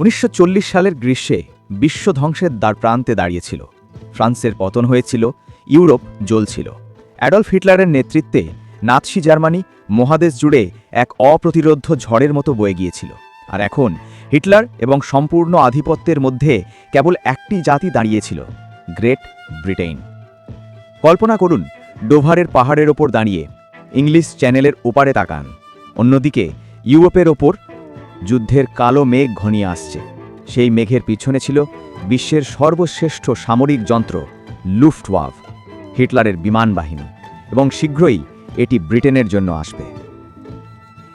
উনিশশো চল্লিশ সালের গ্রীষ্মে বিশ্ব ধ্বংসের দ্বার প্রান্তে দাঁড়িয়েছিল। ফ্রান্সের পতন হয়েছিল, ইউরোপ জ্বলছিল। অ্যাডলফ হিটলারের নেতৃত্বে নাৎসি জার্মানি মহাদেশ জুড়ে এক অপ্রতিরোধ্য ঝড়ের মতো বয়ে গিয়েছিল। আর এখন হিটলার এবং সম্পূর্ণ আধিপত্যের মধ্যে কেবল একটি জাতি দাঁড়িয়েছিল, গ্রেট ব্রিটেন কল্পনা করুন, ডোভারের পাহাড়ের ওপর দাঁড়িয়ে ইংলিশ চ্যানেলের ওপারে তাকান। অন্যদিকে, ইউরোপের ওপর যুদ্ধের কালো মেঘ ঘনিয়ে আসছে। সেই মেঘের পিছনে ছিল বিশ্বের সর্বশ্রেষ্ঠ সামরিক যন্ত্র, লুফটওয়াভ, হিটলারের বিমান বাহিনী, এবং শীঘ্রই এটি ব্রিটেনের জন্য আসবে।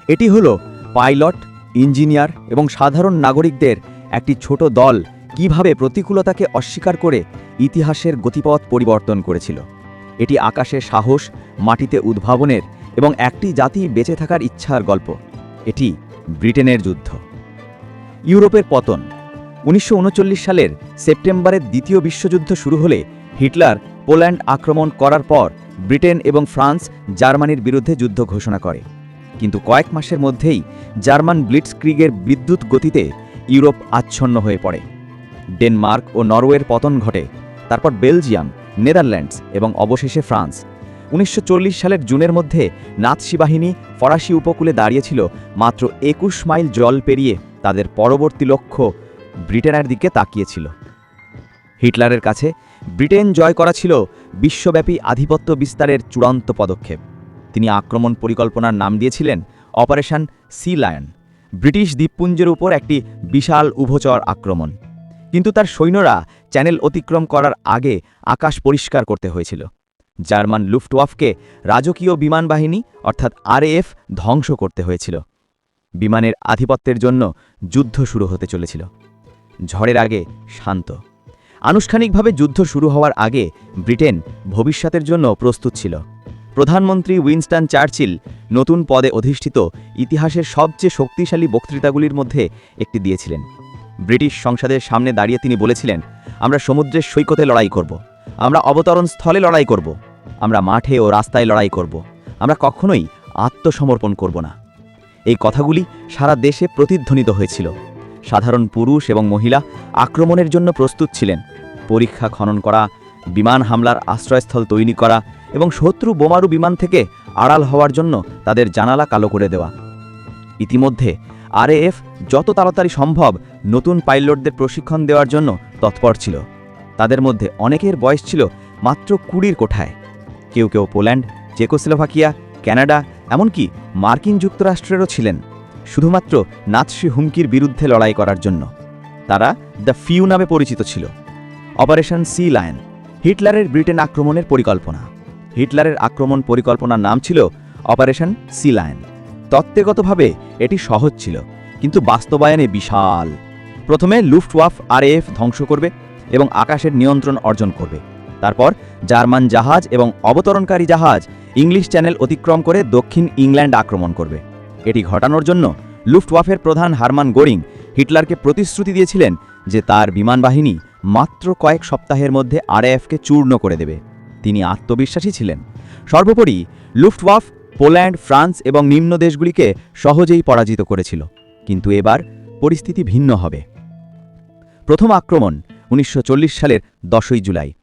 এটি হল পাইলট, ইঞ্জিনিয়ার এবং সাধারণ নাগরিকদের একটি ছোট দল কীভাবে প্রতিকূলতাকে অস্বীকার করে ইতিহাসের গতিপথ পরিবর্তন করেছিল। এটি আকাশে সাহস, মাটিতে উদ্ভাবনের এবং একটি জাতি বেঁচে থাকার ইচ্ছার গল্প। এটি ব্রিটেনের যুদ্ধ। ইউরোপের পতন। উনিশশো উনচল্লিশ সালের সেপ্টেম্বরের দ্বিতীয় বিশ্বযুদ্ধ শুরু হলে হিটলার পোল্যান্ড আক্রমণ করার পর ব্রিটেন এবং ফ্রান্স জার্মানির বিরুদ্ধে যুদ্ধ ঘোষণা করে। কিন্তু কয়েক মাসের মধ্যেই জার্মান ব্লিটসক্রিগের বিদ্যুৎ গতিতে ইউরোপ আচ্ছন্ন হয়ে পড়ে। ডেনমার্ক ও নরওয়ের পতন ঘটে। তারপর বেলজিয়াম, নেদারল্যান্ডস এবং অবশেষে ফ্রান্স। উনিশশো চল্লিশ সালের জুনের মধ্যে নাৎসি বাহিনী ফরাসি উপকূলে দাঁড়িয়েছিল, মাত্র একুশ মাইল জল পেরিয়ে তাদের পরবর্তী লক্ষ্য ব্রিটেনের দিকে তাকিয়েছিল। হিটলারের কাছে ব্রিটেন জয় করা ছিল বিশ্বব্যাপী আধিপত্য বিস্তারের চূড়ান্ত পদক্ষেপ। তিনি আক্রমণ পরিকল্পনার নাম দিয়েছিলেন অপারেশন সি লায়ন, ব্রিটিশ দ্বীপপুঞ্জের উপর একটি বিশাল উভচর আক্রমণ। কিন্তু তার সৈন্যরা চ্যানেল অতিক্রম করার আগে আকাশ পরিষ্কার করতে হয়েছিল। জার্মান লুফটওয়াফকে রাজকীয় বিমান বাহিনী, অর্থাৎ আরএএফ, ধ্বংস করতে হয়েছিল। বিমানের আধিপত্যের জন্য যুদ্ধ শুরু হতে চলেছিল। ঝড়ের আগে শান্ত। আনুষ্ঠানিকভাবে যুদ্ধ শুরু হওয়ার আগে ব্রিটেন ভবিষ্যতের জন্য প্রস্তুত ছিল। প্রধানমন্ত্রী উইনস্টন চার্চিল নতুন পদে অধিষ্ঠিত ইতিহাসের সবচেয়ে শক্তিশালী বক্তৃতাগুলির মধ্যে একটি দিয়েছিলেন। ব্রিটিশ সংসদের সামনে দাঁড়িয়ে তিনি বলেছিলেন, আমরা সমুদ্রের সৈকতে লড়াই করব। আমরা অবতরণ স্থলে লড়াই করব। আমরা মাঠে ও রাস্তায় লড়াই করব। আমরা কখনোই আত্মসমর্পণ করব না। এই কথাগুলি সারা দেশে প্রতিধ্বনিত হয়েছিল। সাধারণ পুরুষ এবং মহিলা আক্রমণের জন্য প্রস্তুত ছিলেন। পরীক্ষা খনন করা, বিমান হামলার আশ্রয়স্থল তৈরি করা এবং শত্রু বোমারু বিমান থেকে আড়াল হওয়ার জন্য তাদের জানালা কালো করে দেওয়া। ইতিমধ্যে আরএএফ যত তাড়াতাড়ি সম্ভব নতুন পাইলটদের প্রশিক্ষণ দেওয়ার জন্য তৎপর ছিল। তাদের মধ্যে অনেকের বয়স ছিল মাত্র কুড়ির কোঠায়। কেউ কেউ পোল্যান্ড, চেকোস্লোভাকিয়া কানাডা এমনকি মার্কিন যুক্তরাষ্ট্রেরও ছিলেন, শুধুমাত্র নাৎসি হুমকির বিরুদ্ধে লড়াই করার জন্য। তারা দ্য ফিউ নামে পরিচিত ছিল। অপারেশন সি লায়ন, হিটলারের ব্রিটেন আক্রমণের পরিকল্পনা। হিটলারের আক্রমণ পরিকল্পনার নাম ছিল অপারেশন সি লায়ন। তত্ত্বগতভাবে এটি সহজ ছিল, কিন্তু বাস্তবায়নে বিশাল। প্রথমে লুফটওয়াফ আরএএফ ধ্বংস করবে এবং আকাশের নিয়ন্ত্রণ অর্জন করবে। তারপর জার্মান জাহাজ এবং অবতরণকারী জাহাজ ইংলিশ চ্যানেল অতিক্রম করে দক্ষিণ ইংল্যান্ড আক্রমণ করবে। এটি ঘটানোর জন্য লুফটওয়াফের প্রধান হারমান গোরিং হিটলারকে প্রতিশ্রুতি দিয়েছিলেন যে তার বিমান বাহিনী মাত্র কয়েক সপ্তাহের মধ্যে আরএএফকে চূর্ণ করে দেবে। তিনি আত্মবিশ্বাসী ছিলেন। সর্বোপরি লুফটওয়াফ পোল্যান্ড, ফ্রান্স এবং নিম্ন দেশগুলিকে সহজেই পরাজিত করেছিল। কিন্তু এবার পরিস্থিতি ভিন্ন হবে। প্রথম আক্রমণ উনিশশো চল্লিশ সালের দশই জুলাই।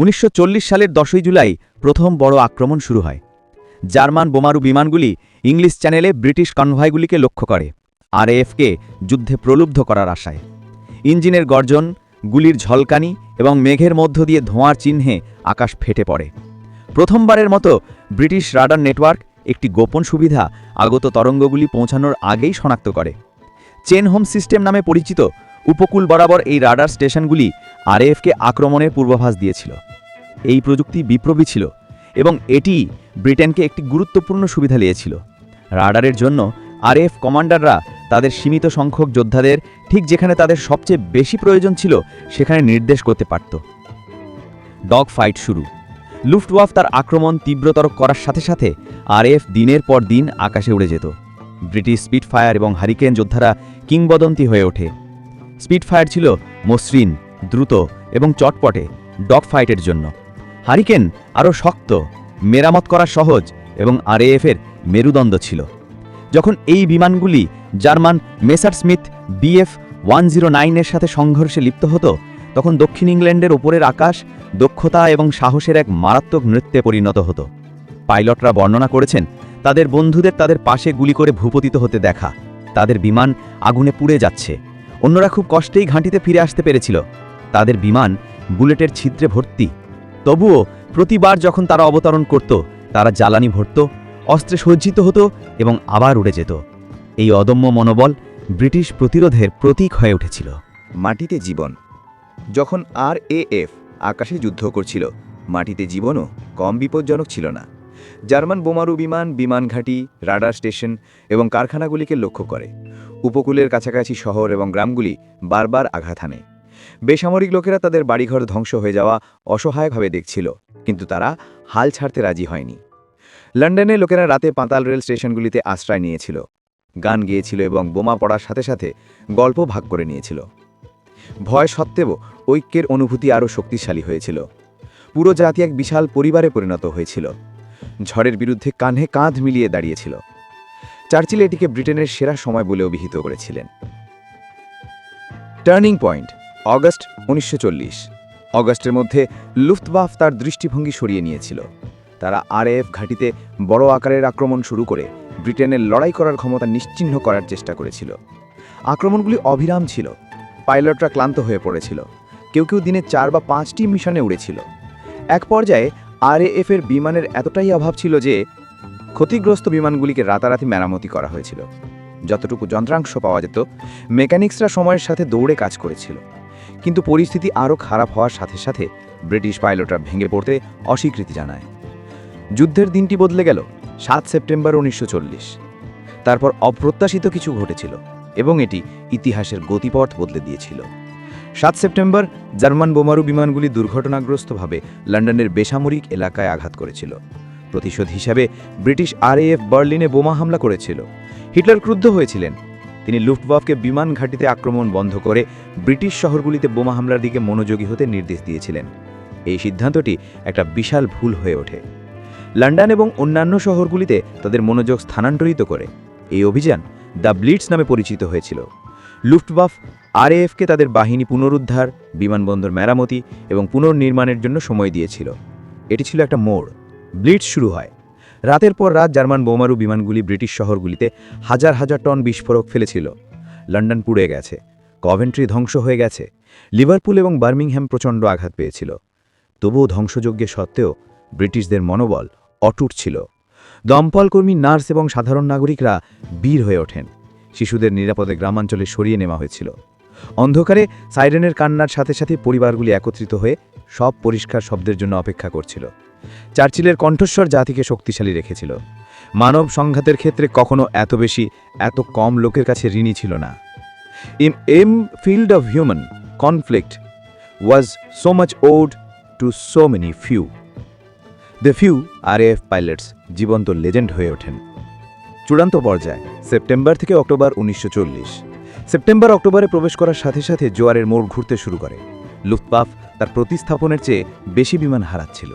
উনিশশো চল্লিশ সালের দশই জুলাই প্রথম বড় আক্রমণ শুরু হয়। জার্মান বোমারু বিমানগুলি ইংলিশ চ্যানেলে ব্রিটিশ কনভয়গুলিকে লক্ষ্য করে আর এফকে যুদ্ধে প্রলুব্ধ করার আশায়। ইঞ্জিনের গর্জন, গুলির ঝলকানি এবং মেঘের মধ্য দিয়ে ধোঁয়ার চিহ্নে আকাশ ফেটে পড়ে। প্রথমবারের মতো ব্রিটিশ রাডার নেটওয়ার্ক একটি গোপন সুবিধা আগত তরঙ্গগুলি পৌঁছানোর আগেই শনাক্ত করে। চেন হোম সিস্টেম নামে পরিচিত উপকূল বরাবর এই রাডার স্টেশনগুলি আরএএফকে আক্রমণের পূর্বাভাস দিয়েছিল। এই প্রযুক্তি বিপ্লবী ছিল এবং এটি ব্রিটেনকে একটি গুরুত্বপূর্ণ সুবিধা নিয়েছিল রাডারের জন্য আরএফ কমান্ডাররা তাদের সীমিত সংখ্যক যোদ্ধাদের ঠিক যেখানে তাদের সবচেয়ে বেশি প্রয়োজন ছিল, সেখানে নির্দেশ করতে পারত। ডগ ফাইট শুরু। লুফটওয়াফ তার আক্রমণ তীব্রতর করার সাথে সাথে আরএফ দিনের পর দিন আকাশে উড়ে যেত। ব্রিটিশ স্পিডফায়ার এবং হারিকেন যোদ্ধারা কিংবদন্তি হয়ে ওঠে। স্পিডফায়ার ছিল মসৃণ, দ্রুত এবং চটপটে ডগ ফাইটের জন্য। হারিকেন আরও শক্ত, মেরামত করা সহজ এবং আরএএফের মেরুদণ্ড ছিল। যখন এই বিমানগুলি German Messerschmitt BF one zero নাইনের সাথে সংঘর্ষে লিপ্ত হতো, তখন দক্ষিণ ইংল্যান্ডের ওপরের আকাশ দক্ষতা এবং সাহসের এক মারাত্মক নৃত্যে পরিণত হতো। পাইলটরা বর্ণনা করেছেন, তাদের বন্ধুদের তাদের পাশে গুলি করে ভূপতিত হতে দেখা। তাদের বিমান আগুনে পুড়ে যাচ্ছে। অন্যরা খুব কষ্টেই ঘাঁটিতে ফিরে আসতে পেরেছিল। তাদের বিমান বুলেটের ছিদ্রে ভর্তি। তবুও প্রতিবার যখন তারা অবতরণ করত, তারা জ্বালানি ভরত, অস্ত্রে সজ্জিত হতো এবং আবার উড়ে যেত। এই অদম্য মনোবল ব্রিটিশ প্রতিরোধের প্রতীক হয়ে উঠেছিল। মাটিতে জীবন। যখন আর এ এফ আকাশে যুদ্ধ করছিল, মাটিতে জীবনও কম বিপজ্জনক ছিল না। জার্মান বোমারু বিমান বিমান ঘাঁটি, রাডার স্টেশন এবং কারখানাগুলিকে লক্ষ্য করে। উপকূলের কাছাকাছি শহর এবং গ্রামগুলি বারবার আঘাত হানে। বেসামরিক লোকেরা তাদের বাড়িঘর ধ্বংস হয়ে যাওয়া অসহায়ভাবে দেখছিল, কিন্তু তারা হাল ছাড়তে রাজি হয়নি। লন্ডনে লোকেরা রাতে পাতাল রেল স্টেশনগুলিতে আশ্রয় নিয়েছিল, গান গেয়েছিল এবং বোমা পড়ার সাথে সাথে গল্প ভাগ করে নিয়েছিল। ভয় সত্ত্বেও ঐক্যের অনুভূতি আরও শক্তিশালী হয়েছিল। পুরো জাতি এক বিশাল পরিবারে পরিণত হয়েছিল। ঝড়ের বিরুদ্ধে কাঁধে কাঁধ মিলিয়ে দাঁড়িয়েছিল। চার্চিল এটিকে ব্রিটেনের সেরা সময় বলে অভিহিত করেছিলেন। টার্নিং পয়েন্ট, অগস্ট উনিশশো অগস্টের মধ্যে লুফতবাফ তার দৃষ্টিভঙ্গি সরিয়ে নিয়েছিল। তারা আরএফ ঘাঁটিতে বড় আকারের আক্রমণ শুরু করে ব্রিটেনের লড়াই করার ক্ষমতা নিশ্চিহ্ন করার চেষ্টা করেছিল। আক্রমণগুলি অবিরাম ছিল। পাইলটরা ক্লান্ত হয়ে পড়েছিল। কেউ কেউ দিনে চার বা পাঁচটি মিশনে উড়েছিল। এক পর্যায়ে আরএএফ এর বিমানের এতটাই অভাব ছিল যে ক্ষতিগ্রস্ত বিমানগুলিকে রাতারাতি মেরামতি করা হয়েছিল। যতটুকু যন্ত্রাংশ পাওয়া যেত, মেকানিক্সরা সময়ের সাথে দৌড়ে কাজ করেছিল। কিন্তু পরিস্থিতি আরও খারাপ হওয়ার সাথে সাথে ব্রিটিশ পাইলটরা ভেঙে পড়তে অস্বীকৃতি জানায়। যুদ্ধের দিনটি বদলে গেল, সাত সেপ্টেম্বর উনিশশো চল্লিশ। তারপর অপ্রত্যাশিত কিছু ঘটেছিল এবং এটি ইতিহাসের গতিপথ বদলে দিয়েছিল। সাত সেপ্টেম্বর জার্মান বোমারু বিমানগুলি দুর্ঘটনাগ্রস্তভাবে লন্ডনের বেসামরিক এলাকায় আঘাত করেছিল। প্রতিশোধ হিসাবে ব্রিটিশ আরএএফ বার্লিনে বোমা হামলা করেছিল। হিটলার ক্রুদ্ধ হয়েছিলেন। তিনি লুফটওয়াফকে বিমান ঘাঁটিতে আক্রমণ বন্ধ করে ব্রিটিশ শহরগুলিতে বোমা হামলার দিকে মনোযোগী হতে নির্দেশ দিয়েছিলেন। এই সিদ্ধান্তটি একটা বিশাল ভুল হয়ে ওঠে। লন্ডন এবং অন্যান্য শহরগুলিতে তাদের মনোযোগ স্থানান্তরিত করে। এই অভিযান দ্য ব্লিটস নামে পরিচিত হয়েছিল। লুফটবাফ আরএএফকে তাদের বাহিনী পুনরুদ্ধার, বিমানবন্দর মেরামতি এবং পুনর্নির্মাণের জন্য সময় দিয়েছিল। এটি ছিল একটা মোড়। ব্লিটস শুরু হয়। রাতের পর রাত জার্মান বোমারু বিমানগুলি ব্রিটিশ শহরগুলিতে হাজার হাজার টন বিস্ফোরক ফেলেছিল। লন্ডন পুড়ে গেছে। কভেন্ট্রি ধ্বংস হয়ে গেছে। লিভারপুল এবং বার্মিংহ্যাম প্রচণ্ড আঘাত পেয়েছিল। তবুও ধ্বংসযজ্ঞের সত্ত্বেও ব্রিটিশদের মনোবল অটুট ছিল। দমকলকর্মী, নার্স এবং সাধারণ নাগরিকরা বীর হয়ে ওঠেন। শিশুদের নিরাপদে গ্রামাঞ্চলে সরিয়ে নেওয়া হয়েছিল। অন্ধকারে সাইরেনের কান্নার সাথে সাথে পরিবারগুলি একত্রিত হয়ে সব পরিষ্কার শব্দের জন্য অপেক্ষা করছিল। চার্চিলের কণ্ঠস্বর জাতিকে শক্তিশালী রেখেছিল। মানব সংঘাতের ক্ষেত্রে কখনো এত বেশি, এত কম লোকের কাছে ঋণী ছিল না। ইম, in field of human conflict was so much owed to so many few. The few R F pilots জীবন্ত লেজেন্ড হয়ে ওঠেন। চূড়ান্ত পর্যায়ে, সেপ্টেম্বর থেকে অক্টোবর উনিশশো চল্লিশ। সেপ্টেম্বর অক্টোবরে প্রবেশ করার সাথে সাথে জোয়ারের মোড় ঘুরতে শুরু করে। লুফপাফ তার প্রতিস্থাপনের চেয়ে বেশি বিমান হারাচ্ছিল।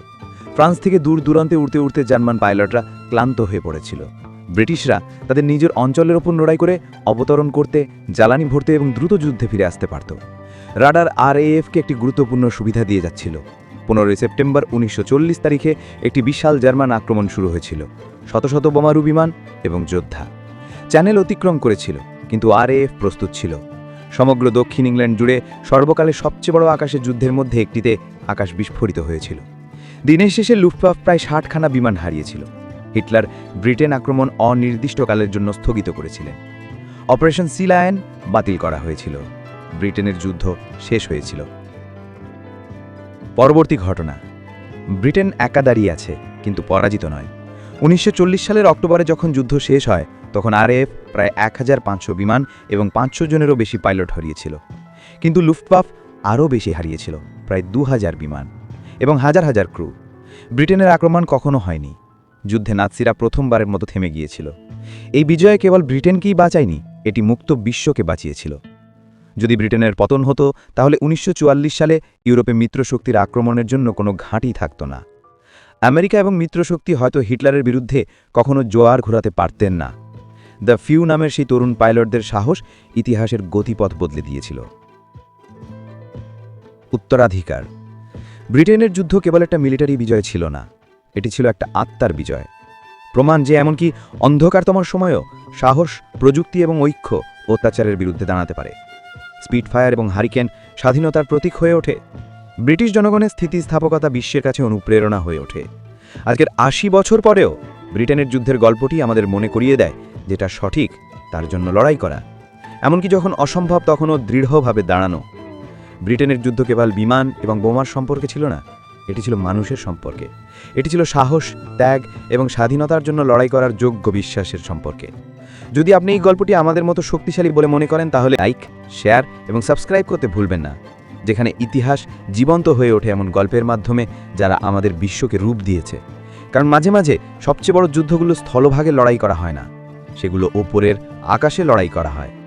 ফ্রান্স থেকে দূর দূরান্তে উড়তে উড়তে জার্মান পাইলটরা ক্লান্ত হয়ে পড়েছিল। ব্রিটিশরা তাদের নিজের অঞ্চলের ওপর লড়াই করে অবতরণ করতে, জ্বালানি ভরতে এবং দ্রুত যুদ্ধে ফিরে আসতে পারত। রাডার আর আরএএফকে একটি গুরুত্বপূর্ণ সুবিধা দিয়ে যাচ্ছিল। পনেরোই সেপ্টেম্বর উনিশশো চল্লিশ তারিখে একটি বিশাল জার্মান আক্রমণ শুরু হয়েছিল। শত শত বোমারু বিমান এবং যোদ্ধা। চ্যানেল অতিক্রম করেছিল। কিন্তু আরএএফ প্রস্তুত ছিল। সমগ্র দক্ষিণ ইংল্যান্ড জুড়ে সর্বকালের সবচেয়ে বড় আকাশের যুদ্ধের মধ্যে একটিতে আকাশ বিস্ফোরিত হয়েছিল। দিনের শেষে লুফটওয়াফ প্রায় ষাটখানা বিমান হারিয়েছিল। হিটলার ব্রিটেন আক্রমণ অনির্দিষ্টকালের জন্য স্থগিত করেছিলেন। অপারেশন সিলায়ন বাতিল করা হয়েছিল। ব্রিটেনের যুদ্ধ শেষ হয়েছিল। পরবর্তী ঘটনা। ব্রিটেন একা দাঁড়িয়ে আছে, কিন্তু পরাজিত নয়। উনিশশো সালের অক্টোবরে যখন যুদ্ধ শেষ হয় তখন আরএফ প্রায় এক হাজার পাঁচশো বিমান এবং পাঁচশো জনেরও বেশি পাইলট হারিয়েছিল। কিন্তু লুফটপাফ আরও বেশি হারিয়েছিল, প্রায় দু হাজার বিমান এবং হাজার হাজার ক্রু। ব্রিটেনের আক্রমণ কখনো হয়নি। যুদ্ধে নাৎসিরা প্রথমবারের মতো থেমে গিয়েছিল। এই বিজয়ে কেবল ব্রিটেনকেই বাঁচায়নি, এটি মুক্ত বিশ্বকে বাঁচিয়েছিল। যদি ব্রিটেনের পতন হতো, তাহলে উনিশশো চুয়াল্লিশ সালে ইউরোপে মিত্রশক্তির আক্রমণের জন্য কোনো ঘাঁটি থাকত না। আমেরিকা এবং মিত্রশক্তি হয়তো হিটলারের বিরুদ্ধে কখনো জোয়ার ঘোরাতে পারতেন না। দ্য ফিউ নামের সেই তরুণ পাইলটদের সাহস ইতিহাসের গতিপথ বদলে দিয়েছিল। উত্তরাধিকার। ব্রিটেনের যুদ্ধ কেবল একটা মিলিটারি বিজয় ছিল না, এটি ছিল একটা আত্মার বিজয়। প্রমাণ যে এমনকি অন্ধকারতম সময়ও সাহস, প্রযুক্তি এবং ঐক্য অত্যাচারের বিরুদ্ধে দাঁড়াতে পারে। স্পিডফায়ার এবং হারিকেন স্বাধীনতার প্রতীক হয়ে ওঠে। ব্রিটিশ জনগণের স্থিতিস্থাপকতা বিশ্বের কাছে অনুপ্রেরণা হয়ে ওঠে। আজকের আশি বছর পরেও ব্রিটেনের যুদ্ধের গল্পটি আমাদের মনে করিয়ে দেয় যেটা সঠিক, তার জন্য লড়াই করা। এমনকি যখন অসম্ভব, তখনও দৃঢ়ভাবে দাঁড়ানো। ব্রিটেনের যুদ্ধ কেবল বিমান এবং বোমার সম্পর্কে ছিল না, এটি ছিল মানুষের সম্পর্কে। এটি ছিল সাহস, ত্যাগ এবং স্বাধীনতার জন্য লড়াই করার যোগ্য বিশ্বাসের সম্পর্কে। যদি আপনি এই গল্পটি আমাদের মতো শক্তিশালী বলে মনে করেন, তাহলে লাইক, শেয়ার এবং সাবস্ক্রাইব করতে ভুলবেন না, যেখানে ইতিহাস জীবন্ত হয়ে ওঠে এমন গল্পের মাধ্যমে যারা আমাদের বিশ্বকে রূপ দিয়েছে। কারণ মাঝে মাঝে সবচেয়ে বড় যুদ্ধগুলো স্থলভাগে লড়াই করা হয় না। সেগুলো ওপরের আকাশে লড়াই করা হয়।